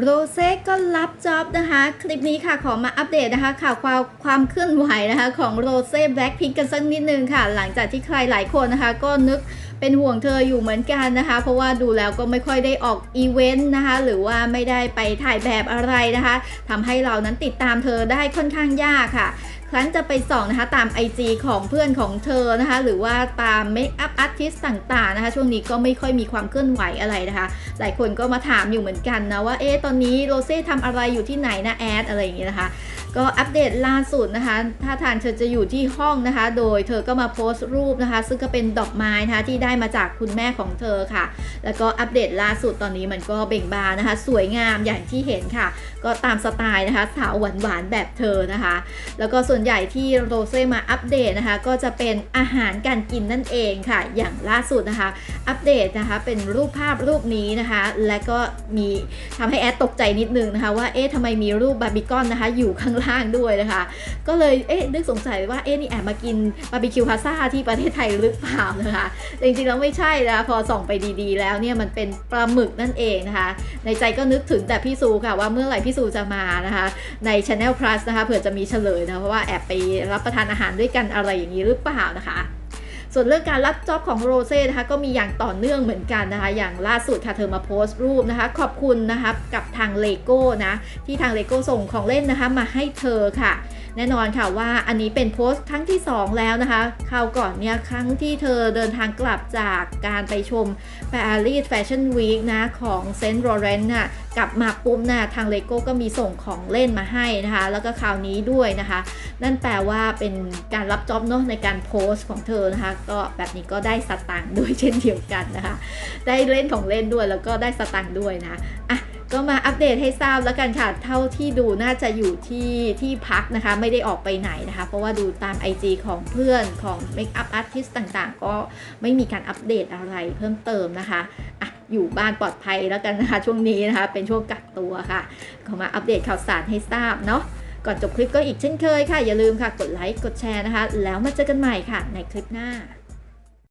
โรเซ่ก็รับจ็อบนะคะ คลิปนี้ค่ะขอมาอัปเดตนะคะ ข่าวความความเคลื่อนไหวนะคะ ของโรเซ่แบล็คพิงกันสักนิดนึงค่ะ หลังจากที่ใครหลายคนนะคะ ก็นึกเป็นห่วงเธออยู่เหมือนกันนะคะ เพราะว่าดูแล้วก็ไม่ค่อยได้ออกอีเวนต์นะคะ หรือว่าไม่ได้ไปถ่ายแบบอะไรนะคะทำให้เรานั้นติดตามเธอได้ค่อนข้างยากค่ะ ครั้นจะไปส่องนะคะตาม IG ของเพื่อนของเธอนะคะ หรือว่าตามเมคอัพอาร์ติสต่างๆนะคะ ช่วงนี้ก็ไม่ค่อยมีความเคลื่อนไหวอะไรนะคะ หลายคนก็มาถามอยู่เหมือนกันนะว่าเอ๊ะตอนนี้โรเซ่ทำอะไรอยู่ที่ไหนนะแอดอะไรอย่างเงี้ยนะคะ ก็อัปเดตล่าสุดนะคะท่าทางเธอจะอยู่ที่ห้องนะคะ โดยเธอก็มาโพสต์รูปนะคะ ซึ่งก็เป็นดอกไม้นะคะที่ได้มาจากคุณแม่ของเธอค่ะ แล้วก็อัปเดตล่าสุดตอนนี้มันก็เบ่งบานนะคะ สวยงามอย่างที่เห็นค่ะ ก็ตามสไตล์นะคะสาวหวานๆแบบเธอนะคะ แล้วก็ส่วนใหญ่ที่โรเซ่มาอัปเดตนะคะ ก็จะเป็นอาหารการกินนั่นเองค่ะ อย่างล่าสุดนะคะ อัปเดตนะคะเป็นรูปภาพรูปนี้นะคะ และก็มีทำให้แอดตกใจนิดนึงนะคะว่าเอ๊ะทำไมมีรูปบาร์บีคอนนะคะ อยู่ข้างห้างด้วยนะคะ ก็เลยเอ๊ะนึกสงสัยว่าเอ๊ะนี่แอบมากินบาร์บีคิวพาซ่าที่ประเทศไทยหรือเปล่านะคะจริงๆแล้วไม่ใช่นะพอส่องไปดีๆ แล้วเนี่ยมันเป็นปลาหมึกนั่นเองนะคะ ในใจก็นึกถึงแต่พี่ซูค่ะว่าเมื่อไหร่พี่ซูจะมานะคะใน Channel Plus นะคะเผื่อจะมีเฉลยนะเพราะว่าแอบไปรับประทานอาหารด้วยกันอะไรอย่างนี้หรือเปล่านะคะ ส่วนเรื่องการรับจ็อบของโรเซ่นะคะก็มีอย่างต่อเนื่องเหมือนกันนะคะ อย่างล่าสุดค่ะเธอมาโพสต์รูปนะคะ ขอบคุณนะคะกับทางเลโก้นะที่ทางเลโก้ส่งของเล่นนะคะมาให้เธอค่ะ แน่นอนค่ะว่าอันนี้เป็นโพสต์ครั้งที่ 2 แล้วนะคะคราวก่อนเนี่ยครั้งที่เธอเดินทางกลับจากการไปชม Paris Fashion Week นะของเซนต์ a ร r รนน่ะกลับมาปุ๊บนะทางเลโก้ก็มีส่งของเล่นมาให้นะคะ แล้วก็คราวนี้ด้วยนะคะ นั่นแปลว่าเป็นการรับจ็อบเนาะในการโพสต์ของเธอนะคะ ก็แบบนี้ก็ได้สตังค์ด้วยเช่นเดียวกันนะคะ ได้เล่นของเล่นด้วยแล้วก็ได้สตังค์ด้วยนะอะ ก็มาอัปเดตให้ทราบแล้วกันค่ะ เท่าที่ดูน่าจะอยู่ที่ที่พักนะคะ ไม่ได้ออกไปไหนนะคะ เพราะว่าดูตาม IG ของเพื่อนของเมคอัพอาร์ติสต่างๆ ก็ไม่มีการอัปเดตอะไรเพิ่มเติมนะคะอะอยู่บ้านปลอดภัยแล้วกันนะคะ ช่วงนี้นะคะ เป็นช่วงกักตัวค่ะ ก็มาอัปเดตข่าวสารให้ทราบเนาะก่อนจบคลิปก็อีกเช่นเคยค่ะ อย่าลืมค่ะ กดไลค์ กดแชร์นะคะ แล้วมาเจอกันใหม่ค่ะ ในคลิปหน้า